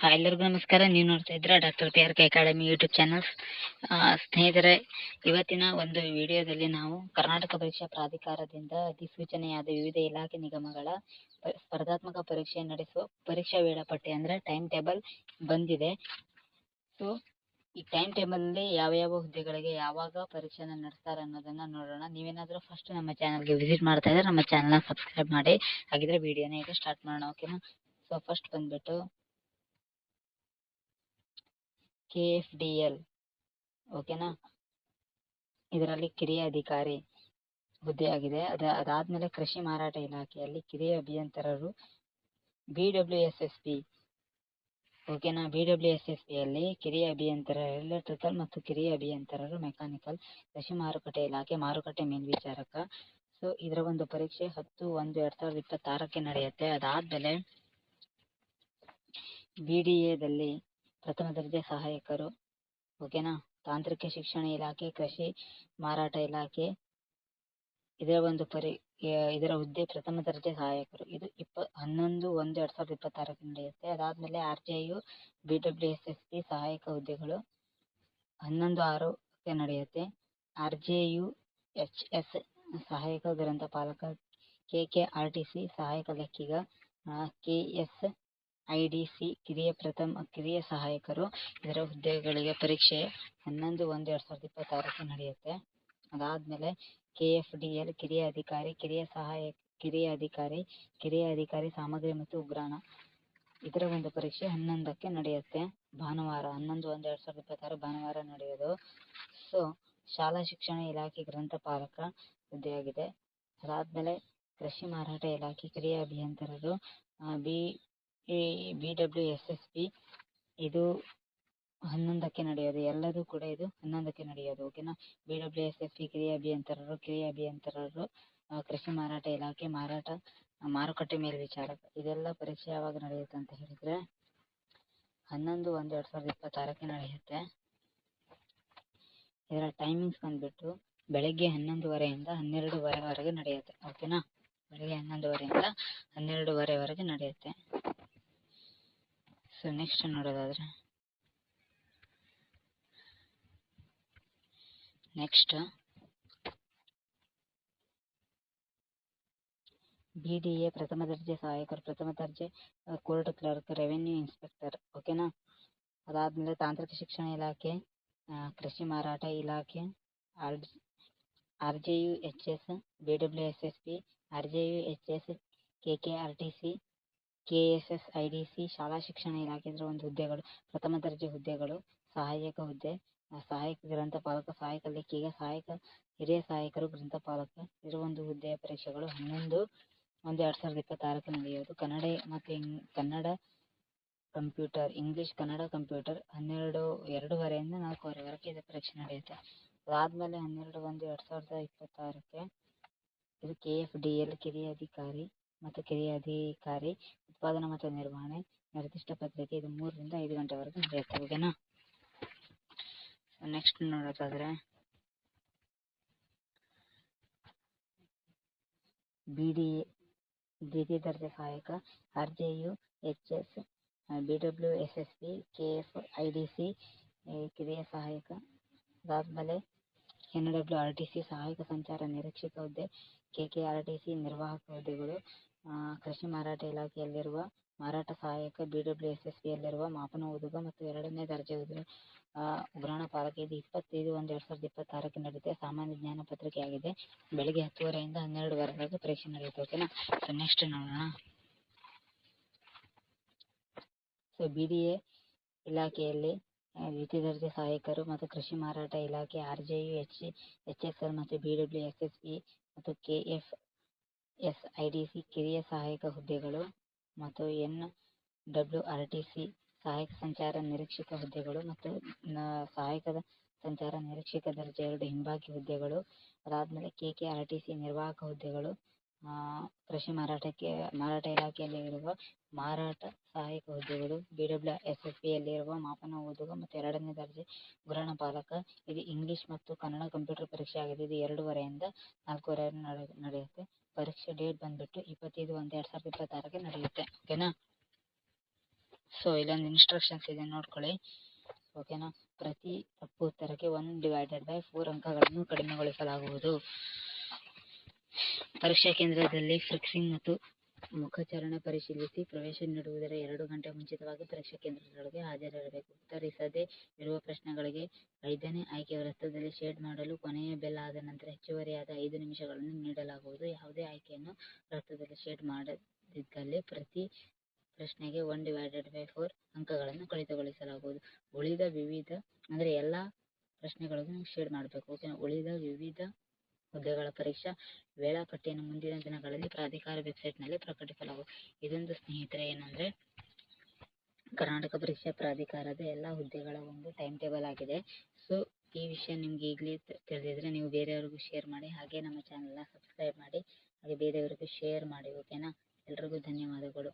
Hi ಎಲ್ಲರಿಗೂ ನಮಸ್ಕಾರ. ನೀವು ನೋಡ್ತಾ ಇದ್ದೀರಾ doctor P R K academy YouTube channels ಸ್ನೇಹಿತರೆ, ಇವತ್ತಿನ ಒಂದು ವಿಡಿಯೋದಲ್ಲಿ ನಾವು ಕರ್ನಾಟಕ ಪರೀಕ್ಷಾ ಪ್ರಾಧಿಕಾರದಿಂದ ಅಧಿಸೂಚನೆಯಾದ ವಿವಿಧ ಇಲಾಖೆ ನಿಗಮಗಳ ಸ್ಪರ್ಧಾತ್ಮಕ ಪರೀಕ್ಷೆ ನಡೆಸುವ ಪರೀಕ್ಷಾ ವೇಳಾಪಟ್ಟಿ ಅಂದ್ರೆ ಟೈಮ್ ಟೇಬಲ್ ಬಂದಿದೆ. ಸೊ ಈ ಟೈಮ್ ಟೇಬಲ್ ಅಲ್ಲಿ ಯಾವ ಯಾವ ಹುದ್ದೆಗಳಿಗೆ ಯಾವಾಗ ಪರೀಕ್ಷೆನ ನಡೆಸ್ತಾರೆ ಅನ್ನೋದನ್ನ ನೋಡೋಣ. ನೀವೇನಾದರೂ ಫಸ್ಟ್ ನಮ್ಮ ಚಾನಲ್ಗೆ ವಿಸಿಟ್ ಮಾಡ್ತಾ ಇದ್ರೆ ನಮ್ಮ ಚಾನಲ್ನ ಸಬ್ಸ್ಕ್ರೈಬ್ ಮಾಡಿ. ಹಾಗಿದ್ರೆ ವಿಡಿಯೋನ ಈಗ ಸ್ಟಾರ್ಟ್ ಮಾಡೋಣ ಓಕೆನಾ ಸೊ ಫಸ್ಟ್ ಬಂದ್ಬಿಟ್ಟು ಕೆ ಎಫ್ ಡಿ ಎಲ್ ಓಕೆನಾ ಇದರಲ್ಲಿ ಕಿರಿಯ ಅಧಿಕಾರಿ ಹುದ್ದೆಯಾಗಿದೆ ಅದ, ಅದಾದ್ಮೇಲೆ ಕೃಷಿ ಮಾರಾಟ ಇಲಾಖೆಯಲ್ಲಿ ಕಿರಿಯ ಅಭಿಯಂತರರು B W S S P ಓಕೆನಾ ಬಿ ಡಬ್ಲ್ಯೂ ಎಸ್ ಎಸ್ ಪಿಯಲ್ಲಿ ಕಿರಿಯ ಅಭಿಯಂತರ ಎಲೆಕ್ಟ್ರಿಕಲ್ ಮತ್ತು ಕಿರಿಯ ಅಭಿಯಂತರರು ಮೆಕ್ಯಾನಿಕಲ್ ಕೃಷಿ ಮಾರುಕಟ್ಟೆ ಇಲಾಖೆ ಮಾರುಕಟ್ಟೆ ಮೇಲ್ವಿಚಾರಕ. ಸೊ ಇದರ ಒಂದು ಪರೀಕ್ಷೆ ಹತ್ತು ಒಂದು ಎರಡ್ ಸಾವಿರದ ಇಪ್ಪತ್ತಾರಕ್ಕೆ ನಡೆಯುತ್ತೆ. ಅದಾದ್ಮೇಲೆ ಬಿ ಡಿ ಎದಲ್ಲಿ ಪ್ರಥಮ ದರ್ಜೆ ಸಹಾಯಕರು, ಓಕೆನಾ? ತಾಂತ್ರಿಕ ಶಿಕ್ಷಣ ಇಲಾಖೆ, ಕೃಷಿ ಮಾರಾಟ ಇಲಾಖೆ, ಇದರ ಒಂದು ಪರಿ ಇದರ ಹುದ್ದೆ ಪ್ರಥಮ ದರ್ಜೆ ಸಹಾಯಕರು. ಇದು ಇಪ್ಪ, ಹನ್ನೊಂದು ಒಂದು ಎರಡ್ ಸಾವಿರದ ಇಪ್ಪತ್ತಾರಕ್ಕೆ ನಡೆಯುತ್ತೆ ಅದಾದ್ಮೇಲೆ R J U, B W S S ಸಹಾಯಕ ಹುದ್ದೆಗಳು ಹನ್ನೊಂದು ಆರುಕ್ಕೆ ನಡೆಯುತ್ತೆ. R J U, H S ಸಹಾಯಕ ಗ್ರಂಥಪಾಲಕ, K K R T C ಸಹಾಯಕ ಲೆಕ್ಕಿಗ K S I D C ಕಿರಿಯ ಪ್ರಥಮ ಕಿರಿಯ ಸಹಾಯಕರು. ಇದರ ಹುದ್ದೆಗಳಿಗೆ ಪರೀಕ್ಷೆ ಹನ್ನೊಂದು ಒಂದು ಎರಡು ಸಾವಿರದ ಇಪ್ಪತ್ತಾರಕ್ಕೆ ನಡೆಯುತ್ತೆ. ಅದಾದ್ಮೇಲೆ ಕೆ ಎಫ್ ಡಿ ಎಲ್ ಕಿರಿಯ ಅಧಿಕಾರಿ, ಕಿರಿಯ ಸಹಾಯ ಕಿರಿಯ ಅಧಿಕಾರಿ ಕಿರಿಯ ಅಧಿಕಾರಿ ಸಾಮಗ್ರಿ ಮತ್ತು ಉಗ್ರಾಣ. ಇದರ ಒಂದು ಪರೀಕ್ಷೆ ಹನ್ನೊಂದಕ್ಕೆ ನಡೆಯುತ್ತೆ. ಭಾನುವಾರ ಹನ್ನೊಂದು ಒಂದು ಎರಡ್ ಸಾವಿರದ ಇಪ್ಪತ್ತಾರು ಭಾನುವಾರ ನಡೆಯೋದು. ಸೊ, ಶಾಲಾ ಶಿಕ್ಷಣ ಇಲಾಖೆ ಗ್ರಂಥಪಾಲಕ ಹುದ್ದೆಯಾಗಿದೆ. ಅದಾದಮೇಲೆ ಕೃಷಿ ಮಾರಾಟ ಇಲಾಖೆ ಕಿರಿಯ ಅಭಿಯಂತರರು B B W S S B ಇದು ಹನ್ನೊಂದಕ್ಕೆ ನಡೆಯೋದು. ಎಲ್ಲದೂ ಕೂಡ ಇದು ಹನ್ನೊಂದಕ್ಕೆ ನಡೆಯೋದು ಓಕೆನಾ B W S S P ಕಿರಿಯ ಅಭಿಯಂತರರು ಕಿರಿಯ ಅಭಿಯಂತರರು ಕೃಷಿ ಮಾರಾಟ ಇಲಾಖೆ ಮಾರಾಟ ಮಾರುಕಟ್ಟೆ ಮೇಲ್ವಿಚಾರಕ ಇದೆಲ್ಲ ಪರೀಕ್ಷೆ ಯಾವಾಗ ನಡೆಯುತ್ತೆ ಅಂತ ಹೇಳಿದ್ರೆ ಹನ್ನೊಂದು ಒಂದು ಎರಡ್ ಸಾವಿರದ ಇಪ್ಪತ್ತಾರಕ್ಕೆ ನಡೆಯುತ್ತೆ. ಇದರ ಟೈಮಿಂಗ್ಸ್ ಬಂದ್ಬಿಟ್ಟು ಬೆಳಗ್ಗೆ ಹನ್ನೊಂದುವರೆಯಿಂದ ಹನ್ನೆರಡುವರೆವರೆಗೆ ನಡೆಯುತ್ತೆ ಓಕೆನಾ ಬೆಳಗ್ಗೆ ಹನ್ನೊಂದುವರೆಯಿಂದ ಹನ್ನೆರಡುವರೆವರೆಗೆ ನಡೆಯುತ್ತೆ. ಸೊ ನೆಕ್ಸ್ಟ್ ನೋಡೋದಾದ್ರೆ ನೆಕ್ಸ್ಟ್ ಬಿ ಡಿ ಎ ಪ್ರಥಮ ದರ್ಜೆ ಸಹಾಯಕರು ಪ್ರಥಮ ದರ್ಜೆ ಕೋರ್ಟ್ ಕ್ಲರ್ಕ್ ರೆವೆನ್ಯೂ ಇನ್ಸ್ಪೆಕ್ಟರ್ ಓಕೆನಾ ಅದಾದ್ಮೇಲೆ ತಾಂತ್ರಿಕ ಶಿಕ್ಷಣ ಇಲಾಖೆ ಆ, ಕೃಷಿ ಮಾರಾಟ ಇಲಾಖೆ R R J U H S B W S S P R J U H S K K R T C K S S I D C ಶಾಲಾ ಶಿಕ್ಷಣ ಇಲಾಖೆ ಇದರ ಒಂದು ಹುದ್ದೆಗಳು, ಪ್ರಥಮ ದರ್ಜೆ ಹುದ್ದೆಗಳು, ಸಹಾಯಕ ಹುದ್ದೆ ಸಹಾಯಕ ಗ್ರಂಥಪಾಲಕ ಸಹಾಯಕ ಲೆಕ್ಕಿಗ ಸಹಾಯಕ ಹಿರಿಯ ಸಹಾಯಕರು ಗ್ರಂಥಪಾಲಕ ಇರುವ ಒಂದು ಹುದ್ದೆಯ ಪರೀಕ್ಷೆಗಳು ಹನ್ನೊಂದು, ಒಂದು ಎರಡ್ ಸಾವಿರದ ಇಪ್ಪತ್ತಾರಕ್ಕೆ ನಡೆಯೋದು. ಕನ್ನಡ ಮತ್ತು ಇಂಗ್ Kannada computer, English, Kannada computer ಹನ್ನೆರಡು, ಎರಡೂವರೆಯಿಂದ ನಾಲ್ಕೂವರೆವರೆಗೆ ಇದು ಪರೀಕ್ಷೆ ನಡೆಯುತ್ತೆ. ಅದಾದ್ಮೇಲೆ ಹನ್ನೆರಡು, ಒಂದು ಎರಡು ಸಾವಿರದ ಇಪ್ಪತ್ತಾರಕ್ಕೆ ಇದು ಕೆ ಎಫ್ ಡಿ ಎಲ್ ಕಿರಿಯ ಅಧಿಕಾರಿ ಮತ್ತು ಕಿರಿಯ ಅಧಿಕಾರಿ ಉತ್ಪಾದನಾ ಮತ್ತು ನಿರ್ವಹಣೆ ನಿರ್ದಿಷ್ಟ ಪದ್ಧತಿ ಇದು ಮೂರರಿಂದ ಐದು ಗಂಟೆವರೆಗೆ ನಡೆಯುತ್ತೆ. ಓಕೆನಾ? ನೆಕ್ಸ್ಟ್ ನೋಡೋದಾದ್ರೆ ಬಿ ಡಿ ದ್ವಿತೀಯ ದರ್ಜೆ ಸಹಾಯಕ R J U, H S, B W S S B, K F, I D C ಕಿರಿಯ ಸಹಾಯಕ ಅದಾದ್ಮೇಲೆ N W R T C ಸಹಾಯಕ ಸಂಚಾರ ನಿರೀಕ್ಷಕ ಹುದ್ದೆ, K K R T C ನಿರ್ವಾಹಕ ಹುದ್ದೆಗಳು ಕೃಷಿ ಮಾರಾಟ ಇಲಾಖೆಯಲ್ಲಿರುವ ಮಾರಾಟ ಸಹಾಯಕ ಬಿ ಡಬ್ಲ್ಯೂ ಎಸ್ ಎಸ್ ಪಿಯಲ್ಲಿರುವ ಮಾಪನ ಓದುಗ ಮತ್ತು ಎರಡನೇ ದರ್ಜೆ ಉದ್ರ ಉಗ್ರಾಣ ಪಾಲಕ ಇದು ಇಪ್ಪತ್ತೈದು ಒಂದು ಎರಡು ಸಾವಿರದ ಇಪ್ಪತ್ತಾರಕ್ಕೆ ನಡೆಯುತ್ತೆ ಸಾಮಾನ್ಯ ಜ್ಞಾನ ಪತ್ರಿಕೆಯಾಗಿದೆ. ಬೆಳಿಗ್ಗೆ ಹತ್ತುವರೆಯಿಂದ ಹನ್ನೆರಡುವರೆವರೆಗೆ ಪರೀಕ್ಷೆ ನಡೆಯುತ್ತೆ, ಓಕೆನಾ? ಸೊ ನೆಕ್ಸ್ಟ್ ನೋಡೋಣ. ಸೊ ಬಿ ಡಿ ಎ ಇಲಾಖೆಯಲ್ಲಿ ದ್ವಿತೀಯ ದರ್ಜೆ ಸಹಾಯಕರು ಮತ್ತು ಕೃಷಿ ಮಾರಾಟ ಇಲಾಖೆ R J U H H S L ಮತ್ತು ಬಿ ಎಸ್ ಎಸ್ ಬಿ ಮತ್ತು K F S I D C ಕಿರಿಯ ಸಹಾಯಕ ಹುದ್ದೆಗಳು ಮತ್ತು ಎನ್ ಡಬ್ಲ್ಯೂ ಸಹಾಯಕ ಸಂಚಾರ ನಿರೀಕ್ಷಕ ಹುದ್ದೆಗಳು ಮತ್ತು ಸಹಾಯಕದ ಸಂಚಾರ ನಿರೀಕ್ಷಕ ದರ್ಜೆ ಎರಡು ಹಿಂಬಾಕಿ ಹುದ್ದೆಗಳು. ಅದಾದಮೇಲೆ K K R T C ನಿರ್ವಾಹಕ ಹುದ್ದೆಗಳು ಕೃಷಿ ಮಾರಾಟಕ್ಕೆ, ಮಾರಾಟ ಇಲಾಖೆಯಲ್ಲಿ ಇರುವ ಮಾರಾಟ ಸಹಾಯಕ ಹುದ್ದೆಗಳು ಬಿ ಡಬ್ಲ್ಯೂ ಎಸ್ ಎಸ್ ಮಾಪನ, ಓದುಗ ಮತ್ತು ಎರಡನೇ ದರ್ಜೆ ಗುರಾಣ ಪಾಲಕ. ಇದು ಇಂಗ್ಲಿಷ್ ಮತ್ತು ಕನ್ನಡ ಕಂಪ್ಯೂಟರ್ ಪರೀಕ್ಷೆ ಆಗಿದೆ. ಇದು ಎರಡೂವರೆಯಿಂದ ನಾಲ್ಕೂವರೆ ನಡೆ, ನಡೆಯುತ್ತೆ. ಪರೀಕ್ಷೆ ಡೇಟ್ ಬಂದ್ಬಿಟ್ಟು ಇಪ್ಪತ್ತೈದು ಒಂದು ಎರಡು ಸಾವಿರದ ಇಪ್ಪತ್ತಾರಕ್ಕೆ ನಡೆಯುತ್ತೆ ಓಕೆನಾ ಸೊ ಇಲ್ಲೊಂದು ಇನ್ಸ್ಟ್ರಕ್ಷನ್ಸ್ ಇದೆ, ನೋಡ್ಕೊಳ್ಳಿ. ಓಕೆನಾ ಪ್ರತಿ ತಪ್ಪು ಉತ್ತರಕ್ಕೆ ಒನ್ ಡಿವೈಡೆಡ್ ಬೈ ಫೋರ್ ಅಂಕಗಳನ್ನು ಕಡಿಮೆಗೊಳಿಸಲಾಗುವುದು. ಪರೀಕ್ಷಾ ಕೇಂದ್ರದಲ್ಲಿ ಫಿಕ್ಸಿಂಗ್ ಮತ್ತು ಮುಖಚರ್ಯೆ ಪರಿಶೀಲಿಸಿ ಪ್ರವೇಶ ನೀಡುವುದರ ಎರಡು ಗಂಟೆ ಮುಂಚಿತವಾಗಿ ಪರೀಕ್ಷಾ ಕೇಂದ್ರದೊಳಗೆ ಹಾಜರಿರಬೇಕು. ಉತ್ತರಿಸದೇ ಇರುವ ಪ್ರಶ್ನೆಗಳಿಗೆ ಐದನೇ ಆಯ್ಕೆ ವೃತ್ತದಲ್ಲಿ ಶೇಡ್ ಮಾಡಲು ಕೊನೆಯ ಬೆಲ್ ಆದ ನಂತರ ಹೆಚ್ಚುವರಿಯಾದ ಐದು ನಿಮಿಷಗಳನ್ನು ನೀಡಲಾಗುವುದು. ಯಾವುದೇ ಆಯ್ಕೆಯನ್ನು ವೃತ್ತದಲ್ಲಿ ಶೇಡ್ ಮಾಡದಿದ್ದಲ್ಲಿ ಪ್ರತಿ ಪ್ರಶ್ನೆಗೆ ಒನ್ ಡಿವೈಡೆಡ್ ಬೈ ಫೋರ್ ಅಂಕಗಳನ್ನು ಕಡಿತಗೊಳಿಸಲಾಗುವುದು. ಉಳಿದ ವಿವಿಧ, ಅಂದರೆ ಎಲ್ಲ ಪ್ರಶ್ನೆಗಳಿಗೂ ಶೇಡ್ ಮಾಡಬೇಕು. ಓಕೆ ಉಳಿದ ವಿವಿಧ ಹುದ್ದೆಗಳ ಪರೀಕ್ಷಾ ವೇಳಾಪಟ್ಟಿಯನ್ನು ಮುಂದಿನ ದಿನಗಳಲ್ಲಿ ಪ್ರಾಧಿಕಾರ ವೆಬ್ಸೈಟ್ನಲ್ಲಿ ಪ್ರಕಟಿಸಲಾಗುವುದು ಇದೊಂದು ಸ್ನೇಹಿತರೆ ಏನಂದ್ರೆ, ಕರ್ನಾಟಕ ಪರೀಕ್ಷಾ ಪ್ರಾಧಿಕಾರದ ಎಲ್ಲ ಹುದ್ದೆಗಳ ಒಂದು ಟೈಮ್ ಟೇಬಲ್ ಆಗಿದೆ. ಸೊ, ಈ ವಿಷಯ ನಿಮ್ಗೆ ಈಗಲೇ ತಿಳಿದಿದ್ರೆ ನೀವು ಬೇರೆಯವರಿಗೂ ಶೇರ್ ಮಾಡಿ, ಹಾಗೆ ನಮ್ಮ ಚಾನೆಲ್ನ ಸಬ್ಸ್ಕ್ರೈಬ್ ಮಾಡಿ, ಹಾಗೆ ಬೇರೆಯವರಿಗೂ ಶೇರ್ ಮಾಡಿ, ಓಕೆನಾ? ಎಲ್ರಿಗೂ ಧನ್ಯವಾದಗಳು.